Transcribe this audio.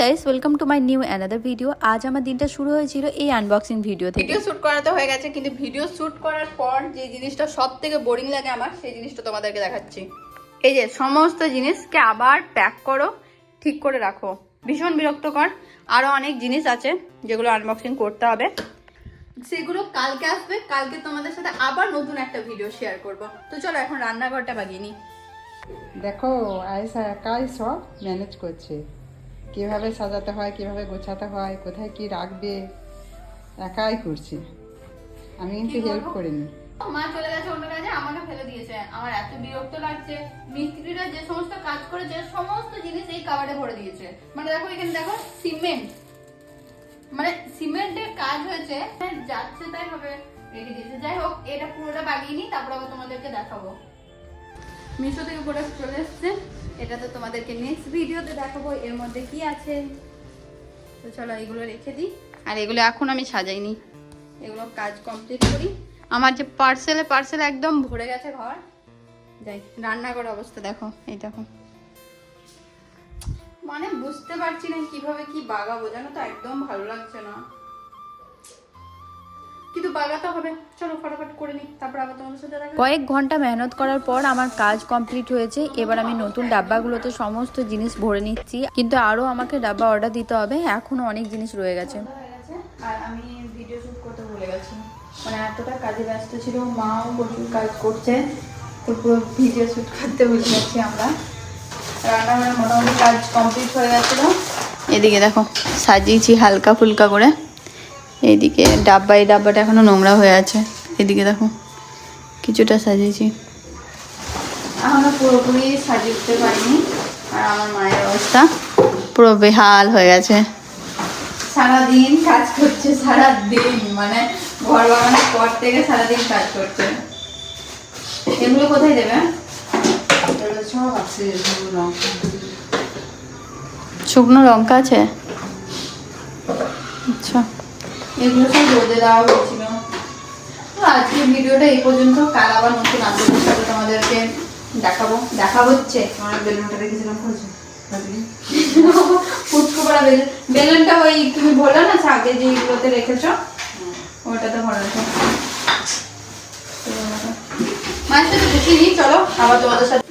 Guys welcome to my new another video আজ আমার দিনটা শুরু হয়েছিল এই আনবক্সিং ভিডিও থেকে। ভিডিও শুট করা তো হয়ে গেছে কিন্তু ভিডিও শ্যুট করার পর যে জিনিসটা সব থেকে বোরিং লাগে আমার সেই জিনিসটা তোমাদেরকে দেখাচ্ছি। এই যে সমস্ত জিনিসকে আবার প্যাক করো ঠিক করে রাখো। ভীষণ বিরক্তকর। আরও অনেক জিনিস আছে যেগুলো আনবক্সিং করতে হবে। সেগুলো কালকে আসবে কালকে তোমাদের সাথে আবার নতুন একটা ভিডিও শেয়ার করব। তো চলো এখন রান্নাঘরটা বাগিয়ে নিই। দেখো আয়েসা একাই সব ম্যানেজ করছে। কীভাবে সাজাতে হয় কীভাবে গোছাতে হয় কোথায় কি রাখবে একাই করছে। আমি কিন্তু হেল্প করিনি। মা চলে গেছে অন্য কাজে আমাকে ফেলে দিয়েছে। আমার এত বিরক্ত লাগছে। মিস্ত্রিরা যে সমস্ত কাজ করে যে সমস্ত জিনিস এই কাবারে ভরে দিয়েছে। মানে দেখো এখানে দেখো সিমেন্ট মানে সিমেন্টের কাজ হয়েছে। হ্যাঁ, যাচ্ছে তাই হবে রেখে দিয়েছে। যাই হোক এটা পুরোটা বাগিয়ে নিই তারপর আবার তোমাদেরকে দেখাবো। মিশো থেকে প্রোডাক্ট চলে এসছে। এটা তো তোমাদেরকে নেক্সট ভিডিওতে দেখাবো, এর মধ্যে কি আছে? তো চলো এগুলো রেখে দিই। আর এগুলো এখন আমি সাজাইনি। এগুলো কাজ কমপ্লিট করি। আমার যে পার্সেলে পার্সেল একদম ভরে গেছে ঘর। যাই রান্নাঘর অবস্থা দেখো, এই দেখো। মানে বুঝতে পারছি না কীভাবে কি বাগাবো, জানো তো? একদম ভালো লাগছে না। কিন্তু বাগাতে হবে। চলো ফটাফট করে নিই তারপর আবার তোমাদের সাথে দেখা কয়েক ঘণ্টা মেহনত করার পর আমার কাজ কমপ্লিট হয়েছে। এবার আমি নতুন ডাব্বাগুলোতে সমস্ত জিনিস ভরে নিচ্ছি। কিন্তু আরও আমাকে ডাব্বা অর্ডার দিতে হবে। এখনও অনেক জিনিস রয়ে গেছে। আর আমি ভিডিও শুট করতে ভুলে গেছি। মানে এতটা কাজে ব্যস্ত ছিল মাও প্রচুর কাজ করছে। তো পুরো ভিডিও শুট করতে ভুলে গেছি আমরা। রান্নাঘরে মোটামুটি কাজ কমপ্লিট হয়ে গেছিল। এদিকে দেখো সাজিয়েছি হালকা ফুলকা করে। এইদিকে ডাব্বা এই ডাব্বাটা এখনও নোংরা হয়ে আছে। এদিকে দেখো কিছুটা সাজিয়েছি। এখনও পুরোপুরি সাজিয়ে উঠতে পারিনি আর আমার মায়ের অবস্থা পুরো বেহাল হয়ে গেছে। সারাদিন কাজ করছে সারাদিন মানে ঘর বাগানোর পর থেকে সারাদিন কাজ করছে। এগুলো কোথায় দেবে। শুকনো লঙ্কা আছে? আচ্ছা। এগুলো সব রোদে দেওয়া হয়েছিল। তো আজকের ভিডিওটা এই পর্যন্ত। কাল আবার নতুন আপডেটের সাথে তোমাদেরকে দেখাবো। দেখা হচ্ছে। আমার বেলুনটা রেখেছিলাম খুঁজে ফুটকো বেলুন বেলুনটা ওই তুমি না, আগে সাথে দেখিনি চলো, আবার তোমাদের সাথে